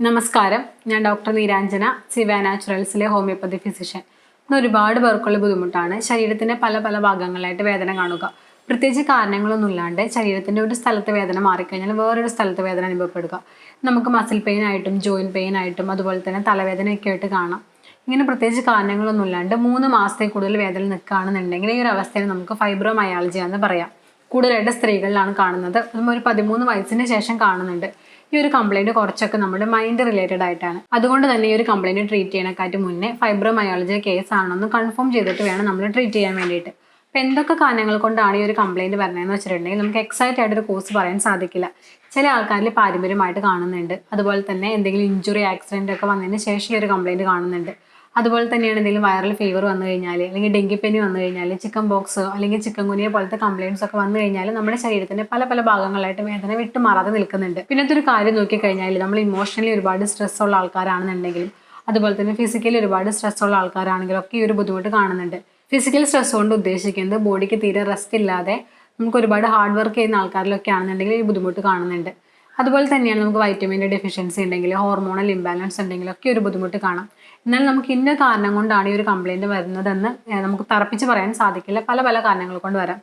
നമസ്കാരം. ഞാൻ ഡോക്ടർ നീരാഞ്ജന സിവ നാച്ചുറൽസിലെ ഹോമിയോപ്പതി ഫിസിഷ്യൻ. ഇന്ന് ഒരുപാട് പേർക്കുള്ള ബുദ്ധിമുട്ടാണ്. ശരീരത്തിന്റെ പല പല ഭാഗങ്ങളിലായിട്ട് വേദന കാണുക. പ്രത്യേകിച്ച് കാരണങ്ങളൊന്നും ഇല്ലാണ്ട് ശരീരത്തിന്റെ ഒരു സ്ഥലത്ത് വേദന മാറിക്കഴിഞ്ഞാൽ വേറൊരു സ്ഥലത്ത് വേദന അനുഭവപ്പെടുക. നമുക്ക് മസിൽ പെയിൻ ആയിട്ടും ജോയിൻ പെയിൻ ആയിട്ടും അതുപോലെ തന്നെ തലവേദനയൊക്കെ ആയിട്ട് കാണാം. ഇങ്ങനെ പ്രത്യേകിച്ച് കാരണങ്ങളൊന്നും ഇല്ലാണ്ട് മൂന്ന് മാസത്തെ കൂടുതൽ വേദന നിൽക്കുകയാണെന്നുണ്ടെങ്കിൽ ഈ ഒരു അവസ്ഥയിൽ നമുക്ക് ഫൈബ്രോ ഫൈബ്രോമയാളജി എന്ന് പറയാം. കൂടുതലായിട്ട് സ്ത്രീകളിലാണ് കാണുന്നത്. ഒരു പതിമൂന്ന് വയസ്സിന് ശേഷം കാണുന്നുണ്ട്. ഈ ഒരു കംപ്ലൈന്റ് കുറച്ചൊക്കെ നമ്മുടെ മൈൻഡ് റിലേറ്റഡ് ആയിട്ടാണ്. അതുകൊണ്ട് തന്നെ ഈ ഒരു കംപ്ലൈന്റ് ട്രീറ്റ് ചെയ്യണക്കാട്ട് മുന്നേ ഫൈബ്രോമയോളജി കേസ് ആണെന്ന് കൺഫേം ചെയ്തിട്ട് വേണം നമ്മൾ ട്രീറ്റ് ചെയ്യാൻ വേണ്ടിയിട്ട്. അപ്പോൾ എന്തൊക്കെ കാരണങ്ങൾ കൊണ്ടാണ് ഈ ഒരു കംപ്ലൈന്റ് വരുന്നതെന്ന് വെച്ചിട്ടുണ്ടെങ്കിൽ നമുക്ക് എക്സൈറ്റ് ആയിട്ട് ഒരു കോഴ്സ് പറയാൻ സാധിക്കില്ല. ചില ആൾക്കാരിൽ പാരമ്പര്യമായിട്ട് കാണുന്നുണ്ട്. അതുപോലെ തന്നെ എന്തെങ്കിലും ഇഞ്ചുറി ആക്സിഡന്റ് ഒക്കെ വന്നതിന് ശേഷം ഈ ഒരു കംപ്ലൈന്റ് കാണുന്നുണ്ട്. അതുപോലെ തന്നെയാണ് എന്തെങ്കിലും വൈറൽ ഫീവർ വന്നു കഴിഞ്ഞാൽ അല്ലെങ്കിൽ ഡെങ്കിപ്പനി വന്നു കഴിഞ്ഞാൽ ചിക്കൻ ബോക്സ് അല്ലെങ്കിൽ ചിക്കൻ ഗുനിയ പോലത്തെ കംപ്ലയിൻസ് ഒക്കെ വന്നു കഴിഞ്ഞാൽ നമ്മുടെ ശരീരത്തിന്റെ പല പല ഭാഗങ്ങളായിട്ട് വേദന വിട്ടുമാറാതെ നിൽക്കുന്നുണ്ട്. പിന്നത്തെ ഒരു കാര്യം നോക്കിക്കഴിഞ്ഞാൽ നമ്മൾ ഇമോഷണലി ഒരുപാട് സ്ട്രെസ് ഉള്ള ആൾക്കാരാണെന്നുണ്ടെങ്കിലും അതുപോലെ തന്നെ ഫിസിക്കലി ഒരുപാട് സ്ട്രെസ് ഉള്ള ആൾക്കാരാണെങ്കിലും ഒക്കെ ഈ ഒരു ബുദ്ധിമുട്ട് കാണുന്നുണ്ട്. ഫിസിക്കൽ സ്ട്രെസ് കൊണ്ട് ഉദ്ദേശിക്കുന്നത് ബോഡിക്ക് തീരെ റെസ്റ്റ് ഇല്ലാതെ നമുക്ക് ഒരുപാട് ഹാർഡ് വർക്ക് ചെയ്യുന്ന ആൾക്കാരിലൊക്കെ ആണെന്നുണ്ടെങ്കിൽ ഈ ബുദ്ധിമുട്ട് കാണുന്നുണ്ട്. അതുപോലെ തന്നെയാണ് നമുക്ക് വൈറ്റമിന്റെ ഡെഫിഷ്യൻസി ഉണ്ടെങ്കിൽ ഹോർമോണൽ ഇംബാലൻസ് ഉണ്ടെങ്കിൽ ഒക്കെ ഒരു ബുദ്ധിമുട്ട് കാണാം. എന്നാൽ നമുക്ക് ഇന്ന കാരണം കൊണ്ടാണ് ഈ ഒരു കംപ്ലയിന്റ് വരുന്നതെന്ന് നമുക്ക് തറപ്പിച്ച് പറയാൻ സാധിക്കില്ല. പല പല കാരണങ്ങൾ കൊണ്ട് വരാം.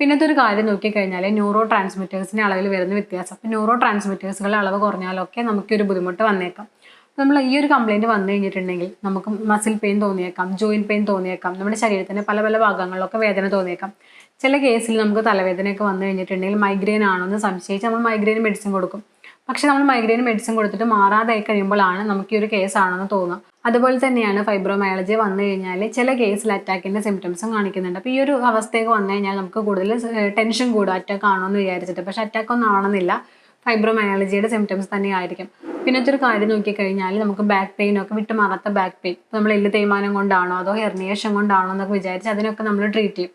പിന്നത്തെ ഒരു കാര്യം നോക്കിക്കഴിഞ്ഞാൽ ന്യൂറോ ട്രാൻസ്മിറ്റേഴ്സിന്റെ അളവിൽ വരുന്ന വ്യത്യാസം. അപ്പോൾ ന്യൂറോ ട്രാൻസ്മിറ്റേഴ്സുകളുടെ അളവ് കുറഞ്ഞാലൊക്കെ നമുക്കൊരു ബുദ്ധിമുട്ട് വന്നേക്കാം. നമ്മൾ ഈ ഒരു കംപ്ലൈന്റ് വന്നു കഴിഞ്ഞിട്ടുണ്ടെങ്കിൽ നമുക്ക് മസിൽ പെയിൻ തോന്നിയേക്കാം ജോയിൻ പെയിൻ തോന്നിയേക്കാം നമ്മുടെ ശരീരത്തിന്റെ പല പല ഭാഗങ്ങളിലൊക്കെ വേദന തോന്നിയേക്കാം. ചില കേസിൽ നമുക്ക് തലവേദനയൊക്കെ വന്നു കഴിഞ്ഞിട്ടുണ്ടെങ്കിൽ മൈഗ്രെയിൻ ആണോ എന്ന് സംശയിച്ച് നമ്മൾ മൈഗ്രെയിൻ മെഡിസിൻ കൊടുക്കും. പക്ഷെ നമ്മൾ മൈഗ്രെയിൻ മെഡിസിൻ കൊടുത്തിട്ട് മാറാതായി കഴിയുമ്പോഴാണ് നമുക്ക് ഈ ഒരു കേസ് ആണെന്ന് തോന്നുക. അതുപോലെ തന്നെയാണ് ഫൈബ്രോമയാളജി വന്നു കഴിഞ്ഞാൽ ചില കേസിൽ അറ്റാക്കിന്റെ സിംറ്റംസും കാണിക്കുന്നുണ്ട്. അപ്പോൾ ഈ ഒരു അവസ്ഥയൊക്കെ വന്നു കഴിഞ്ഞാൽ നമുക്ക് കൂടുതൽ ടെൻഷൻ കൂടും അറ്റാക്ക് ആണോ എന്ന് വിചാരിച്ചിട്ട്. പക്ഷെ അറ്റാക്ക് ഒന്നും ആണെന്നില്ല ഫൈബ്രോമയാളജിയുടെ സിംറ്റംസ് തന്നെ ആയിരിക്കും പിന്നത്തെ ഒരു കാര്യം നോക്കിക്കഴിഞ്ഞാൽ നമുക്ക് ബാക്ക് പെയിൻ ഒക്കെ വിട്ട് മാറാത്ത ബാക്ക് പെയിൻ നമ്മൾ എല്ല് തേയ്മാനം കൊണ്ടാണോ അതോ ഹെർണിയേഷൻ കൊണ്ടാണോ എന്നൊക്കെ വിചാരിച്ച് അതിനൊക്കെ നമ്മൾ ട്രീറ്റ് ചെയ്യും.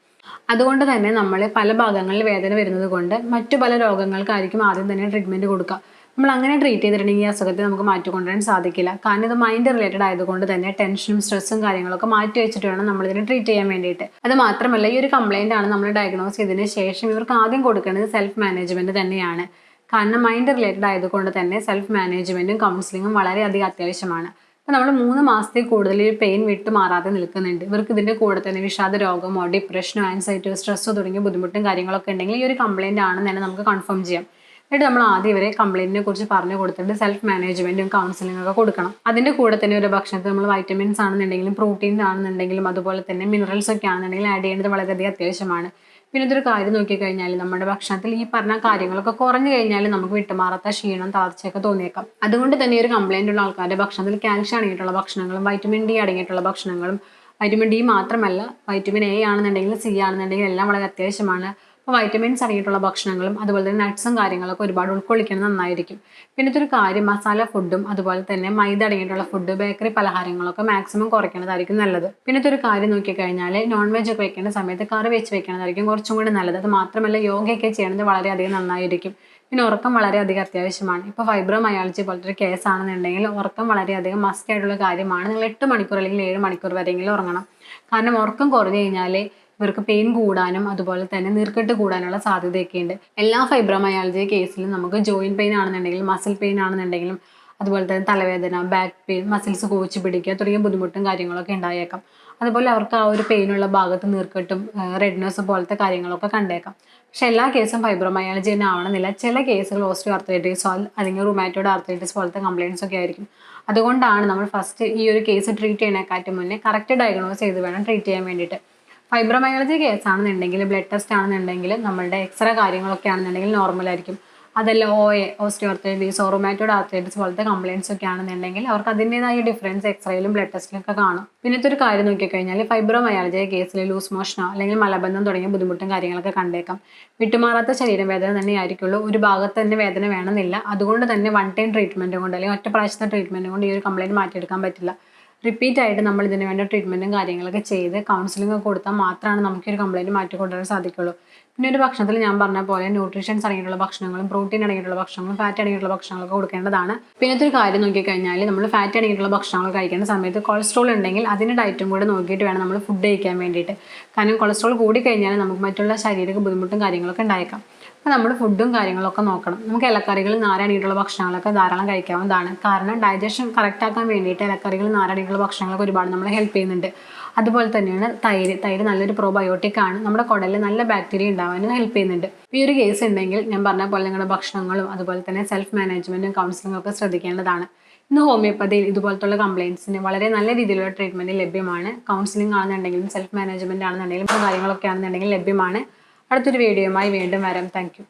അതുകൊണ്ട് തന്നെ നമ്മൾ പല ഭാഗങ്ങളിൽ വേദന വരുന്നത് കൊണ്ട് മറ്റു പല രോഗങ്ങൾക്കായിരിക്കും ആദ്യം തന്നെ ട്രീറ്റ്മെന്റ് കൊടുക്കുക. നമ്മൾ അങ്ങനെ ട്രീറ്റ് ചെയ്തിട്ടുണ്ടെങ്കിൽ ഈ അസുഖത്തെ നമുക്ക് മാറ്റിക്കൊണ്ടുവരാൻ സാധിക്കില്ല. കാരണം ഇത് മൈൻഡ് റിലേറ്റഡ് ആയതുകൊണ്ട് തന്നെ ടെൻഷനും സ്ട്രെസ്സും കാര്യങ്ങളൊക്കെ മാറ്റി വെച്ചിട്ട് വേണം നമ്മൾ ഇതിനെ ട്രീറ്റ് ചെയ്യാൻ വേണ്ടിയിട്ട്. അത് മാത്രമല്ല ഈ ഒരു കംപ്ലൈന്റ് ആണ് നമ്മൾ ഡയഗ്നോസ് ചെയ്തതിന് ശേഷം ഇവർക്ക് ആദ്യം കൊടുക്കേണ്ടത് സെൽഫ് മാനേജ്മെന്റ് തന്നെയാണ്. കാരണം മൈൻഡ് റിലേറ്റഡ് ആയതുകൊണ്ട് തന്നെ സെൽഫ് മാനേജ്മെന്റും കൗൺസിലിങ്ങും വളരെയധികം അത്യാവശ്യമാണ്. അപ്പോൾ നമ്മൾ മൂന്ന് മാസത്തിൽ കൂടുതൽ ഈ പെയിൻ വിട്ട് മാറാതെ നിൽക്കുന്നുണ്ട്. ഇവർക്ക് ഇതിന്റെ കൂടെ തന്നെ വിഷാദ രോഗമോ ഡിപ്രഷനോ ആൻസൈറ്റിയോ സ്ട്രെസ്സോ തുടങ്ങിയ ബുദ്ധിമുട്ടും കാര്യങ്ങളൊക്കെ ഉണ്ടെങ്കിൽ ഈ ഒരു കംപ്ലയിന്റ് ആണെന്ന് തന്നെ നമുക്ക് കൺഫേം ചെയ്യാം. എന്നിട്ട് നമ്മൾ ആദ്യം ഇവരെ കംപ്ലയിന്റിനെ കുറിച്ച് പറഞ്ഞു കൊടുത്തിട്ട് സെൽഫ് മാനേജ്മെന്റും കൗൺസിലിംഗ് ഒക്കെ കൊടുക്കണം. അതിന്റെ കൂടെ തന്നെ ഒരു ഭക്ഷണത്തിൽ നമ്മൾ വൈറ്റമിൻസ് ആണെന്നുണ്ടെങ്കിലും പ്രോട്ടീൻസ് ആണെന്നുണ്ടെങ്കിലും അതുപോലെ തന്നെ മിനറൽസ് ഒക്കെ ആണെന്നുണ്ടെങ്കിലും ആഡ് ചെയ്യേണ്ടത് വളരെയധികം അത്യാവശ്യമാണ്. പിന്നെ ഇതൊരു കാര്യം നോക്കിക്കഴിഞ്ഞാൽ നമ്മുടെ ഭക്ഷണത്തിൽ ഈ പറഞ്ഞ കാര്യങ്ങളൊക്കെ കുറഞ്ഞു കഴിഞ്ഞാൽ നമുക്ക് വിട്ടുമാറാത്ത ക്ഷീണം തളർച്ചയൊക്കെ തോന്നിയേക്കാം. അതുകൊണ്ട് തന്നെ ഒരു കംപ്ലൈന്റ് ഉള്ള ആൾക്കാരുടെ ഭക്ഷണത്തിൽ കാൽഷ്യം അടങ്ങിയിട്ടുള്ള ഭക്ഷണങ്ങളും വൈറ്റമിൻ ഡി അടങ്ങിയിട്ടുള്ള ഭക്ഷണങ്ങളും വൈറ്റമിൻ ഡി മാത്രമല്ല വൈറ്റമിൻ എ ആണെന്നുണ്ടെങ്കിൽ സി ആണെന്നുണ്ടെങ്കിൽ എല്ലാം വളരെ അത്യാവശ്യമാണ്. അപ്പോൾ വൈറ്റമിൻസ് അടങ്ങിയിട്ടുള്ള ഭക്ഷണങ്ങളും അതുപോലെ തന്നെ നട്ട്സും കാര്യങ്ങളൊക്കെ ഒരുപാട് ഉൾക്കൊള്ളിക്കുന്നത് നന്നായിരിക്കും. പിന്നത്തെ ഒരു കാര്യം മസാല ഫുഡും അതുപോലെ തന്നെ മൈദ അടങ്ങിയിട്ടുള്ള ഫുഡ് ബേക്കറി പലഹാരങ്ങളൊക്കെ മാക്സിമം കുറയ്ക്കുന്നതായിരിക്കും നല്ലത്. പിന്നത്തെ ഒരു കാര്യം നോക്കിക്കഴിഞ്ഞാൽ നോൺ വെജ് ഒക്കെ വെക്കേണ്ട സമയത്ത് കറി വെച്ച് വെക്കുന്നതായിരിക്കും കുറച്ചും കൂടി നല്ലത്. അത് മാത്രമല്ല യോഗയൊക്കെ ചെയ്യുന്നത് വളരെയധികം നന്നായിരിക്കും. പിന്നെ ഉറക്കം വളരെയധികം അത്യാവശ്യമാണ്. ഇപ്പോൾ ഫൈബ്രോ മയാളജി പോലത്തെ ഒരു കേസ് ആണെന്നുണ്ടെങ്കിൽ ഉറക്കം വളരെയധികം മസ്റ്റ് ആയിട്ടുള്ള കാര്യമാണ്. നിങ്ങൾ എട്ട് മണിക്കൂർ അല്ലെങ്കിൽ ഏഴ് മണിക്കൂർ വരെയെങ്കിലും ഉറങ്ങണം. കാരണം ഉറക്കം കുറഞ്ഞു കഴിഞ്ഞാൽ ഇവർക്ക് പെയിൻ കൂടാനും അതുപോലെ തന്നെ നീർക്കെട്ട് കൂടാനുള്ള സാധ്യതയൊക്കെ ഉണ്ട് എല്ലാ ഫൈബ്രോമയാലജി കേസിലും നമുക്ക് ജോയിന്റ് പെയിൻ ആണെന്നുണ്ടെങ്കിലും മസിൽ പെയിൻ ആണെന്നുണ്ടെങ്കിലും അതുപോലെ തന്നെ തലവേദന ബാക്ക് പെയിൻ മസിൽസ് കോച്ച് പിടിക്കുക തുടങ്ങിയ ബുദ്ധിമുട്ടും കാര്യങ്ങളൊക്കെ ഉണ്ടായേക്കാം. അതുപോലെ അവർക്ക് ആ ഒരു പെയിനുള്ള ഭാഗത്ത് നീർക്കെട്ടും റെഡ്നെസ് പോലത്തെ കാര്യങ്ങളൊക്കെ കണ്ടേക്കാം. പക്ഷെ എല്ലാ കേസും ഫൈബ്രോമയാളജി തന്നെ ആവണമെന്നില്ല. ചില കേസുകൾ ഓസ്റ്റിയോ ആർത്രൈറ്റിസോ അല്ലെങ്കിൽ റുമാറ്റോഡ് ആർത്രൈറ്റിസ് പോലത്തെ കംപ്ലയിൻസ് ഒക്കെ ആയിരിക്കും. അതുകൊണ്ടാണ് നമ്മൾ ഫസ്റ്റ് ഈ ഒരു കേസ് ട്രീറ്റ് ചെയ്യണേക്കാട്ടും മുന്നേ കറക്റ്റ് ഡയഗ്നോസ് ചെയ്ത് വേണം ട്രീറ്റ് ചെയ്യാൻ വേണ്ടിയിട്ട്. ഫൈബ്രോമയോളജി കേസ് ആണെന്നുണ്ടെങ്കിൽ ബ്ലഡ് ടെസ്റ്റ് ആണെന്നുണ്ടെങ്കിൽ നമ്മളുടെ എക്സ്റേ കാര്യങ്ങളൊക്കെ ആണെന്നുണ്ടെങ്കിൽ നോർമൽ ആയിരിക്കും. അതല്ല O A osteoarthritis rheumatoid arthritis പോലത്തെ കംപ്ലയിൻസ് ഒക്കെ ആണെന്നുണ്ടെങ്കിൽ അവർക്ക് അതിന്റെതായ ഡിഫറൻസ് എക്സ്റേയിലും ബ്ലഡ് ടെസ്റ്റിലൊക്കെ കാണും. പിന്നത്തെ ഒരു കാര്യം നോക്കിക്കഴിഞ്ഞാൽ ഫൈബ്രോമയോളജി കേസിൽ ലൂസ് മോഷനോ അല്ലെങ്കിൽ മലബന്ധം തുടങ്ങിയ ബുദ്ധിമുട്ടും കാര്യങ്ങളൊക്കെ കണ്ടേക്കാം. വിട്ടുമാറാത്ത ശരീരവേദന തന്നെ ആയിരിക്കുള്ളൂ ഒരു ഭാഗത്ത് തന്നെ വേദന വേണമെന്നില്ല. അതുകൊണ്ട് തന്നെ വൺ ടൈം ട്രീറ്റ്മെന്റ് കൊണ്ട് അല്ലെങ്കിൽ ഒറ്റ പ്രാവശ്യത്തെ ട്രീറ്റ്മെന്റ് കൊണ്ട് ഈ ഒരു കംപ്ലയിന്റ് മാറ്റിയെടുക്കാൻ പറ്റില്ല. റിപ്പീറ്റ് ആയിട്ട് നമ്മൾ ഇതിന് വേണ്ട ട്രീറ്റ്മെന്റും കാര്യങ്ങളൊക്കെ ചെയ്ത് കൗൺസിലിംഗ് ഒക്കെ കൊടുത്താൽ മാത്രമാണ് നമുക്ക് ഒരു കംപ്ലയിന്റ് മാറ്റി കൊണ്ടുവരാൻ സാധിക്കുള്ളൂ. പിന്നെ ഒരു ഭക്ഷണത്തിൽ ഞാൻ പറഞ്ഞ പോലെ ന്യൂട്രീഷൻസ് അടങ്ങിയിട്ടുള്ള ഭക്ഷണങ്ങളും പ്രോട്ടീൻ അടങ്ങിയിട്ടുള്ള ഭക്ഷണങ്ങളും ഫാറ്റ് അടങ്ങിയിട്ടുള്ള ഭക്ഷണങ്ങളൊക്കെ കൊടുക്കേണ്ടതാണ്. പിന്നത്തെ ഒരു കാര്യം നോക്കിക്കഴിഞ്ഞാൽ നമ്മൾ ഫാറ്റ് അടങ്ങിയിട്ടുള്ള ഭക്ഷണങ്ങൾ കഴിക്കുന്ന സമയത്ത് കൊളസ്ട്രോൾ ഉണ്ടെങ്കിൽ അതിന്റെ ഡയറ്റും കൂടെ നോക്കിയിട്ട് വേണം നമ്മൾ ഫുഡ് കഴിക്കാൻ വേണ്ടിയിട്ട്. കാരണം കൊളസ്ട്രോൾ കൂടി കഴിഞ്ഞാൽ നമുക്ക് മറ്റുള്ള ശാരീരിക ബുദ്ധിമുട്ടും കാര്യങ്ങളൊക്കെ ഉണ്ടായേക്കാം. അപ്പോൾ നമ്മൾ ഫുഡും കാര്യങ്ങളൊക്കെ നോക്കണം. നമുക്ക് ഇലക്കറികൾ നാരണീട്ടുള്ള ഭക്ഷണങ്ങളൊക്കെ ധാരാളം കഴിക്കാവുന്നതാണ്. കാരണം ഡൈജഷൻ കറക്റ്റ് ആക്കാൻ വേണ്ടിയിട്ട് ഇലക്കറികൾ നാരണീട്ടുള്ള ഭക്ഷണങ്ങളൊക്കെ ഒരുപാട് നമ്മളെ ഹെൽപ്പ് ചെയ്യുന്നുണ്ട്. അതുപോലെ തന്നെയാണ് തൈര്. തൈര് നല്ലൊരു പ്രോബയോട്ടിക് ആണ്. നമ്മുടെ കുടലിൽ നല്ല ബാക്ടീരിയ ഉണ്ടാവാനും ഹെൽപ്പ് ചെയ്യുന്നുണ്ട്. ഈ ഒരു കേസ് ഉണ്ടെങ്കിൽ ഞാൻ പറഞ്ഞ പോലെ നിങ്ങളുടെ ഭക്ഷണങ്ങളും അതുപോലെ തന്നെ സെൽഫ് മാനേജ്മെന്റും കൗൺസിലിംഗും ഒക്കെ ശ്രദ്ധിക്കേണ്ടതാണ്. ഇന്ന് ഹോമിയോപ്പതിയിൽ ഇതുപോലത്തുള്ള കംപ്ലയിൻസിന് വളരെ നല്ല രീതിയിലുള്ള ട്രീറ്റ്മെന്റ് ലഭ്യമാണ്. കൗൺസിലിംഗ് ആണെന്നുണ്ടെങ്കിലും സെൽഫ് മാനേജ്മെന്റ് ആണെന്നുണ്ടെങ്കിലും കാര്യങ്ങളൊക്കെ ആണെന്നുണ്ടെങ്കിൽ ലഭ്യമാണ്. അടുത്തൊരു വീഡിയോയുമായി വീണ്ടും വരാം. താങ്ക്